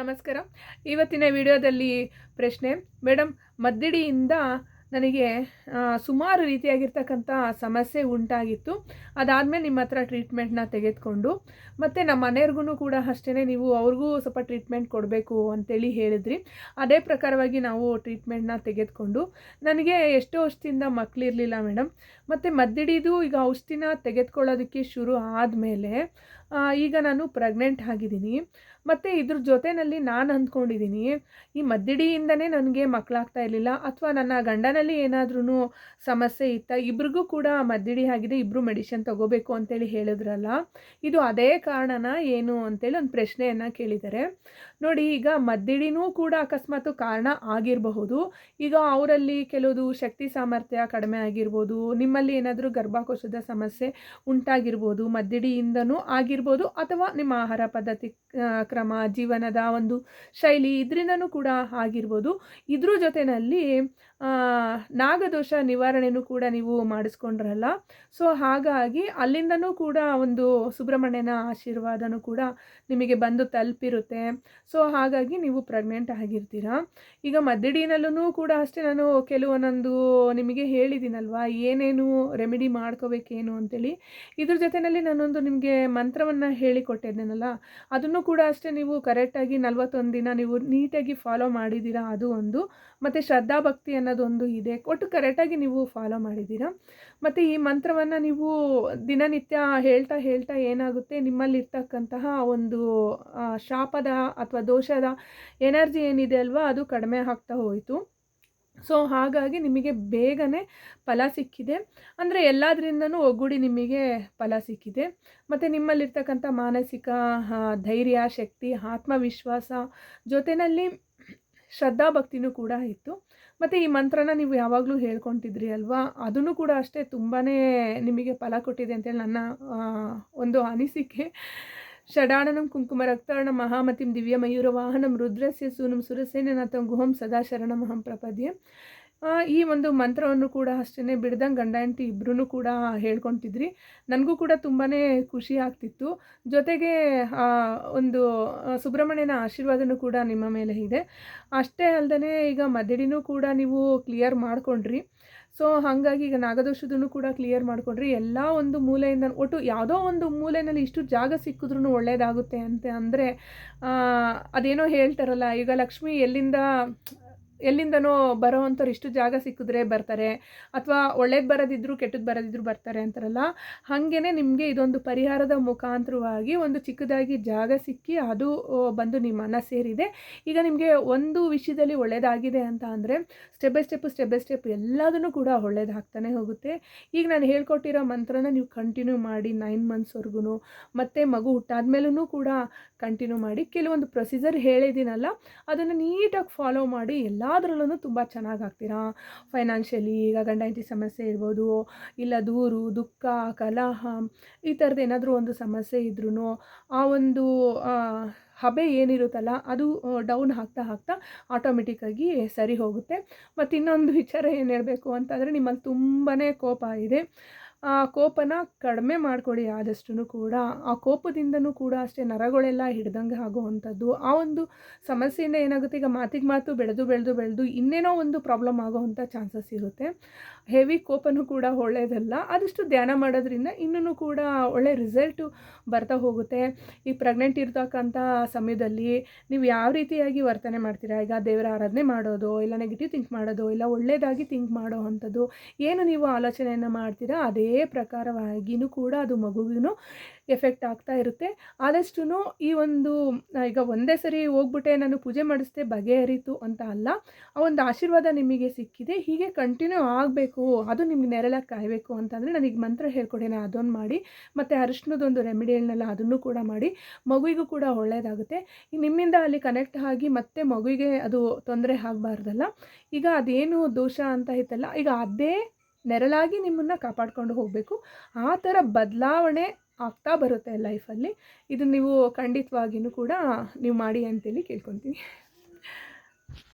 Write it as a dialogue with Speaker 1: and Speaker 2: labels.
Speaker 1: ನಮಸ್ಕಾರ. ಇವತ್ತಿನ ವಿಡಿಯೋದಲ್ಲಿ ಪ್ರಶ್ನೆ ಮೇಡಮ್ ಮದ್ದಿಡಿಯಿಂದ ನನಗೆ ಸುಮಾರು ರೀತಿಯಾಗಿರ್ತಕ್ಕಂಥ ಸಮಸ್ಯೆ ಉಂಟಾಗಿತ್ತು. ಅದಾದಮೇಲೆ ನಿಮ್ಮ ಹತ್ರ ಟ್ರೀಟ್ಮೆಂಟ್ನ ತೆಗೆದುಕೊಂಡು, ಮತ್ತು ನಮ್ಮ ಮನೆಯವ್ರಿಗೂ ಕೂಡ ಅಷ್ಟೇ ನೀವು ಅವ್ರಿಗೂ ಸ್ವಲ್ಪ ಟ್ರೀಟ್ಮೆಂಟ್ ಕೊಡಬೇಕು ಅಂತೇಳಿ ಹೇಳಿದ್ರಿ. ಅದೇ ಪ್ರಕಾರವಾಗಿ ನಾವು ಟ್ರೀಟ್ಮೆಂಟ್ನ ತೆಗೆದುಕೊಂಡು, ನನಗೆ ಎಷ್ಟೋ ವರ್ಷದಿಂದ ಮಕ್ಕಳಿರಲಿಲ್ಲ ಮೇಡಮ್ ಮತ್ತು ಮದ್ದಿಡಿದು ಈಗ ಔಷಧಿನ ತೆಗೆದುಕೊಳ್ಳೋದಕ್ಕೆ ಶುರು ಆದಮೇಲೆ ಈಗ ನಾನು ಪ್ರೆಗ್ನೆಂಟ್ ಆಗಿದ್ದೀನಿ. ಮತ್ತು ಇದ್ರ ಜೊತೆಯಲ್ಲಿ ನಾನು ಅಂದ್ಕೊಂಡಿದ್ದೀನಿ, ಈ ಮದ್ದಿಡಿಯಿಂದನೇ ನನಗೆ ಮಕ್ಕಳಾಗ್ತಾ ಇರಲಿಲ್ಲ, ಅಥವಾ ನನ್ನ ಗಂಡನಲ್ಲಿ ಏನಾದ್ರೂ ಸಮಸ್ಯೆ ಇತ್ತ, ಇಬ್ರಿಗೂ ಕೂಡ ಮದ್ದಿಡಿ ಆಗಿದೆ ಇಬ್ಬರು ಮೆಡಿಷನ್ ತಗೋಬೇಕು ಅಂತೇಳಿ ಹೇಳಿದ್ರಲ್ಲ, ಇದು ಅದೇ ಕಾರಣನ ಏನು ಅಂತೇಳಿ ಒಂದು ಪ್ರಶ್ನೆಯನ್ನು ಕೇಳಿದ್ದಾರೆ. ನೋಡಿ, ಈಗ ಮದ್ದಿಡಿನೂ ಕೂಡ ಅಕಸ್ಮಾತ್ ಕಾರಣ ಆಗಿರಬಹುದು, ಈಗ ಅವರಲ್ಲಿ ಕೆಲವುದು ಶಕ್ತಿ ಸಾಮರ್ಥ್ಯ ಕಡಿಮೆ ಆಗಿರ್ಬೋದು, ನಿಮ್ಮಲ್ಲಿ ಏನಾದರೂ ಗರ್ಭಕೋಶದ ಸಮಸ್ಯೆ ಉಂಟಾಗಿರ್ಬೋದು, ಮದ್ದಿಡಿಯಿಂದನೂ ಆಗಿರ್ಬೋದು. ಅಥವಾ ನಿಮ್ಮ ಆಹಾರ ಪದ್ಧತಿ ಕ್ರಮ, ಜೀವನದ ಒಂದು ಶೈಲಿ ಇದರಿಂದನೂ ಕೂಡ ಆಗಿರ್ಬೋದು. ಇದ್ರ ಜೊತೆಯಲ್ಲಿ ನಾಗದೋಷ ನಿವಾರಣೆಯೂ ಕೂಡ ನೀವು ಮಾಡಿಸ್ಕೊಂಡ್ರಲ್ಲ. ಸೊ, ಹಾಗಾಗಿ ಅಲ್ಲಿಂದನೂ ಕೂಡ ಒಂದು ಸುಬ್ರಹ್ಮಣ್ಯನ ಆಶೀರ್ವಾದನೂ ಕೂಡ ನಿಮಗೆ ಬಂದು ತಲುಪಿರುತ್ತೆ. ಸೊ, ಹಾಗಾಗಿ ನೀವು ಪ್ರೆಗ್ನೆಂಟ್ ಆಗಿರ್ತೀರಾ. ಈಗ ಮದ್ದಿಡಿನಲ್ಲೂ ಕೂಡ ಅಷ್ಟೇ ನಾನು ಕೆಲವೊಂದೊಂದು ನಿಮಗೆ ಹೇಳಿದ್ದೀನಲ್ವಾ, ಏನೇನು ರೆಮಿಡಿ ಮಾಡ್ಕೋಬೇಕೇನು ಅಂತೇಳಿ. ಇದ್ರ ಜೊತೆಯಲ್ಲಿ ನಾನೊಂದು ನಿಮಗೆ ಮಂತ್ರವನ್ನು ಹೇಳಿಕೊಟ್ಟಿದ್ದೇನಲ್ಲ, ಅದನ್ನು ಕೂಡ ಅಷ್ಟೇ ನೀವು ಕರೆಕ್ಟಾಗಿ ನಲ್ವತ್ತೊಂದು ದಿನ ನೀವು ನೀಟಾಗಿ ಫಾಲೋ ಮಾಡಿದ್ದೀರಾ, ಅದು ಒಂದು. ಮತ್ತು ಶ್ರದ್ಧಾಭಕ್ತಿ ಅನ್ನೋದೊಂದು ಇದೆ. ಒಟ್ಟು ಕರೆಕ್ಟಾಗಿ ನೀವು ಫಾಲೋ ಮಾಡಿದ್ದೀರಾ. ಮತ್ತು ಈ ಮಂತ್ರವನ್ನು ನೀವು ದಿನನಿತ್ಯ ಹೇಳ್ತಾ ಹೇಳ್ತಾ ಏನಾಗುತ್ತೆ? ನಿಮ್ಮಲ್ಲಿರ್ತಕ್ಕಂತಹ ಒಂದು ಶಾಪದ ಅಥವಾ ದೋಷದ ಎನರ್ಜಿ ಏನಿದೆ ಅಲ್ವಾ, ಅದು ಕಡಿಮೆ ಆಗ್ತಾ ಹೋಯಿತು. ಸೊ ಹಾಗಾಗಿ ನಿಮಗೆ ಬೇಗನೆ ಫಲ ಸಿಕ್ಕಿದೆ. ಅಂದರೆ ಎಲ್ಲದರಿಂದನೂ ಒಗ್ಗೂಡಿ ನಿಮಗೆ ಫಲ ಸಿಕ್ಕಿದೆ. ಮತ್ತು ನಿಮ್ಮಲ್ಲಿರ್ತಕ್ಕಂಥ ಮಾನಸಿಕ ಧೈರ್ಯ, ಶಕ್ತಿ, ಆತ್ಮವಿಶ್ವಾಸ ಜೊತೆಯಲ್ಲಿ ಶ್ರದ್ಧಾಭಕ್ತಿನೂ ಕೂಡ ಇತ್ತು. ಮತ್ತು ಈ ಮಂತ್ರನ ನೀವು ಯಾವಾಗಲೂ ಹೇಳ್ಕೊತಿದ್ರಿ ಅಲ್ವಾ? ಅದನ್ನು ಕೂಡ ಅಷ್ಟೇ ತುಂಬಾ ನಿಮಗೆ ಫಲ ಕೊಟ್ಟಿದೆ ಅಂತೇಳಿ ನನ್ನ ಒಂದು ಅನಿಸಿಕೆ. షడాడనం కుంకుమరక్తారణ మహామతిం దివ్యమయూరవాహనం రుద్రస్య సూనం సురసేన నతం గుహం సదా శరణమహం ప్రపద్యం ಈ ಒಂದು ಮಂತ್ರವನ್ನು ಕೂಡ ಅಷ್ಟೇ ಬಿಡ್ದಂಗೆ ಗಂಡ ಹೆಂಡತಿ ಇಬ್ಬರೂ ಕೂಡ ಹೇಳ್ಕೊತಿದ್ರಿ. ನನಗೂ ಕೂಡ ತುಂಬಾ ಖುಷಿ ಆಗ್ತಿತ್ತು. ಜೊತೆಗೆ ಒಂದು ಸುಬ್ರಹ್ಮಣ್ಯನ ಆಶೀರ್ವಾದನೂ ಕೂಡ ನಿಮ್ಮ ಮೇಲೆ ಇದೆ. ಅಷ್ಟೇ ಅಲ್ಲದೆ ಈಗ ಮದಡಿನೂ ಕೂಡ ನೀವು ಕ್ಲಿಯರ್ ಮಾಡಿಕೊಂಡ್ರಿ. ಸೊ, ಹಾಗಾಗಿ ಈಗ ನಾಗದೋಷದನ್ನು ಕೂಡ ಕ್ಲಿಯರ್ ಮಾಡಿಕೊಂಡ್ರಿ. ಎಲ್ಲ ಒಂದು ಮೂಲೆಯಿಂದ, ಒಟ್ಟು ಯಾವುದೋ ಒಂದು ಮೂಲೆಯಲ್ಲಿ ಇಷ್ಟು ಜಾಗ ಸಿಕ್ಕಿದ್ರೂ ಒಳ್ಳೆಯದಾಗುತ್ತೆ ಅಂತ ಅಂದರೆ ಅದೇನೋ ಹೇಳ್ತಾರಲ್ಲ, ಈಗ ಲಕ್ಷ್ಮಿ ಎಲ್ಲಿಂದ ಎಲ್ಲಿಂದನೋ ಬರೋವಂಥವ್ರು ಇಷ್ಟು ಜಾಗ ಸಿಕ್ಕಿದ್ರೆ ಬರ್ತಾರೆ ಅಥವಾ ಒಳ್ಳೇದು ಬರೋದಿದ್ರು ಕೆಟ್ಟದ್ದು ಬರೋದಿದ್ರು ಬರ್ತಾರೆ ಅಂತಾರಲ್ಲ ಹಾಗೇ ನಿಮಗೆ ಇದೊಂದು ಪರಿಹಾರದ ಮುಖಾಂತರವಾಗಿ ಒಂದು ಚಿಕ್ಕದಾಗಿ ಜಾಗ ಸಿಕ್ಕಿ ಅದು ಬಂದು ನಿಮ್ಮ ಮನ ಸೇರಿದೆ. ಈಗ ನಿಮಗೆ ಒಂದು ವಿಷಯದಲ್ಲಿ ಒಳ್ಳೆಯದಾಗಿದೆ ಅಂತ ಅಂದರೆ step by step step by step ಎಲ್ಲದನ್ನು ಕೂಡ ಒಳ್ಳೇದಾಗ್ತಾನೆ ಹೋಗುತ್ತೆ. ಈಗ ನಾನು ಹೇಳ್ಕೊಟ್ಟಿರೋ ಮಂತ್ರನ ನೀವು ಕಂಟಿನ್ಯೂ ಮಾಡಿ ನೈನ್ ಮಂತ್ಸ್ವರೆಗೂ ಮತ್ತು ಮಗು ಹುಟ್ಟಾದ್ಮೇಲೂ ಕೂಡ ಕಂಟಿನ್ಯೂ ಮಾಡಿ, ಕೆಲವೊಂದು ಪ್ರೊಸೀಜರ್ ಹೇಳಿದ್ದೀನಲ್ಲ, ಅದನ್ನು ನೀಟಾಗಿ ಫಾಲೋ ಮಾಡಿ ಎಲ್ಲದರಲ್ಲೂ ತುಂಬ ಚೆನ್ನಾಗಿ ಆಗ್ತೀರಾ ಫೈನಾನ್ಷಿಯಲಿ ಈಗ ಗಂಡ ಹೆಂಡತಿ ಸಮಸ್ಯೆ ಇರ್ಬೋದು, ಇಲ್ಲ ದೂರು, ದುಃಖ, ಕಲಹ, ಈ ಥರದ್ದು ಏನಾದರೂ ಒಂದು ಸಮಸ್ಯೆ ಇದ್ರೂ ಆ ಒಂದು ಹಬೆ ಏನಿರುತ್ತಲ್ಲ ಅದು ಡೌನ್ ಹಾಕ್ತಾ ಹಾಕ್ತಾ ಆಟೋಮೆಟಿಕ್ಕಾಗಿ ಸರಿ ಹೋಗುತ್ತೆ. ಮತ್ತು ಇನ್ನೊಂದು ವಿಚಾರ ಏನು ಹೇಳಬೇಕು ಅಂತಂದರೆ ನಿಮ್ಮಲ್ಲಿ ತುಂಬಾ ಕೋಪ ಇದೆ. ಆ ಕೋಪನ ಕಡಿಮೆ ಮಾಡ್ಕೊಳ್ಳಿ ಆದಷ್ಟು ಕೂಡ. ಆ ಕೋಪದಿಂದನೂ ಕೂಡ ಅಷ್ಟೇ ನರಗಳೆಲ್ಲ ಹಿಡ್ದಂಗೆ ಆಗೋವಂಥದ್ದು. ಆ ಒಂದು ಸಮಸ್ಯೆಯಿಂದ ಏನಾಗುತ್ತೆ? ಈಗ ಮಾತಿಗೆ ಮಾತು ಬೆಳೆದು ಬೆಳೆದು ಬೆಳೆದು ಇನ್ನೇನೋ ಒಂದು ಪ್ರಾಬ್ಲಮ್ ಆಗೋವಂಥ ಚಾನ್ಸಸ್ ಇರುತ್ತೆ. ಹೆವಿ ಕೋಪನೂ ಕೂಡ ಒಳ್ಳೆಯದಲ್ಲ ಆದಷ್ಟು ಧ್ಯಾನ ಮಾಡೋದ್ರಿಂದ ಇನ್ನೂ ಕೂಡ ಒಳ್ಳೆ ರಿಸಲ್ಟು ಬರ್ತಾ ಹೋಗುತ್ತೆ. ಈ ಪ್ರೆಗ್ನೆಂಟ್ ಇರ್ತಕ್ಕಂಥ ಸಮಯದಲ್ಲಿ ನೀವು ಯಾವ ರೀತಿಯಾಗಿ ವರ್ತನೆ ಮಾಡ್ತೀರಾ? ಈಗ ದೇವರ ಆರಾಧನೆ ಮಾಡೋದು, ಇಲ್ಲ ನೆಗೆಟಿವ್ ಥಿಂಕ್ ಮಾಡೋದು, ಇಲ್ಲ ಒಳ್ಳೆಯದಾಗಿ ಥಿಂಕ್ ಮಾಡೋ ಅಂಥದ್ದು, ಏನು ನೀವು ಆಲೋಚನೆಯನ್ನು ಮಾಡ್ತೀರಾ? ಅದೇ ಪ್ರಕಾರವಾಗಿಯೂ ಕೂಡ ಅದು ಮಗುವಿನೂ ಎಫೆಕ್ಟ್ ಆಗ್ತಾ ಇರುತ್ತೆ. ಆದಷ್ಟು ಈ ಒಂದು ಈಗ ಒಂದೇ ಸರಿ ಹೋಗ್ಬಿಟ್ಟೆ ನಾನು ಪೂಜೆ ಮಾಡಿಸ್ದೆ ಬಗೆಹರಿತು ಅಂತ ಅಲ್ಲ, ಆ ಒಂದು ಆಶೀರ್ವಾದ ನಿಮಗೆ ಸಿಕ್ಕಿದೆ, ಹೀಗೆ ಕಂಟಿನ್ಯೂ ಆಗಬೇಕು, ಅದು ನಿಮ್ಗೆ ನೆರಳಾಗಿ ಕಾಯಬೇಕು ಅಂತಂದರೆ ನನಗೆ ಮಂತ್ರ ಹೇಳ್ಕೊಡೇನೆ ಅದೊಂದು ಮಾಡಿ, ಮತ್ತು ಅರಿಶಿನದೊಂದು ರೆಮಿಡಿಯಲ್ನೆಲ್ಲ ಅದನ್ನು ಕೂಡ ಮಾಡಿ, ಮಗುವಿಗೂ ಕೂಡ ಒಳ್ಳೆಯದಾಗುತ್ತೆ ನಿಮ್ಮಿಂದ ಅಲ್ಲಿ ಕನೆಕ್ಟ್ ಆಗಿ ಮತ್ತೆ ಮಗುವಿಗೆ ಅದು ತೊಂದರೆ ಆಗಬಾರ್ದಲ್ಲ, ಈಗ ಅದೇನು ದೋಷ ಅಂತ ಇತ್ತಲ್ಲ ಈಗ ಅದೇ ನೆರಳಾಗಿ ನಿಮ್ಮನ್ನು ಕಾಪಾಡ್ಕೊಂಡು ಹೋಗಬೇಕು. ಆ ಥರ ಬದಲಾವಣೆ ಆಗ್ತಾ ಬರುತ್ತೆ ಲೈಫಲ್ಲಿ. ಇದು ನೀವು ಖಂಡಿತವಾಗಿಯೂ ಕೂಡ ನೀವು ಮಾಡಿ ಅಂತೇಳಿ ಕೇಳ್ಕೊತೀನಿ.